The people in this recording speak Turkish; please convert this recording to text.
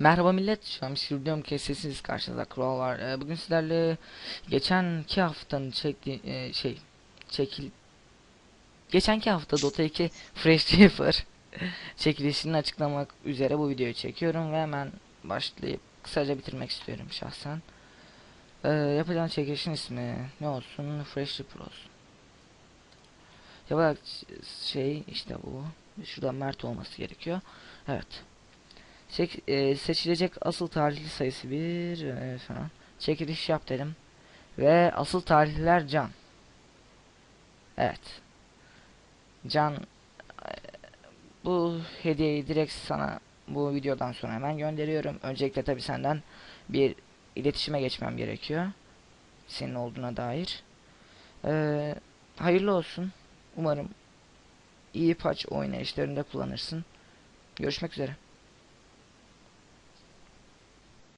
Merhaba millet, şu an sürdüğüm kez sesiniz karşınızda Crow var. Ee, bugün sizlerle geçenki haftanın çektiği e, şey çekil geçenki hafta Dota 2 Fresh Reaper çekilişini açıklamak üzere bu videoyu çekiyorum ve hemen başlayıp kısaca bitirmek istiyorum şahsen. Ee, yapacağım çekilişin ismi ne olsun? Fresh Reaper olsun. Yapacak şey işte bu. Şurada Mert olması gerekiyor. Evet. Çek, e, seçilecek asıl tarihli sayısı bir e, falan. Çekiliş yap dedim. Ve asıl tarihliler Can. Evet. Can e, bu hediyeyi direkt sana bu videodan sonra hemen gönderiyorum. Öncelikle tabi senden bir iletişime geçmem gerekiyor. Senin olduğuna dair. E, hayırlı olsun. Umarım iyi patch oynayışlarında kullanırsın. Görüşmek üzere.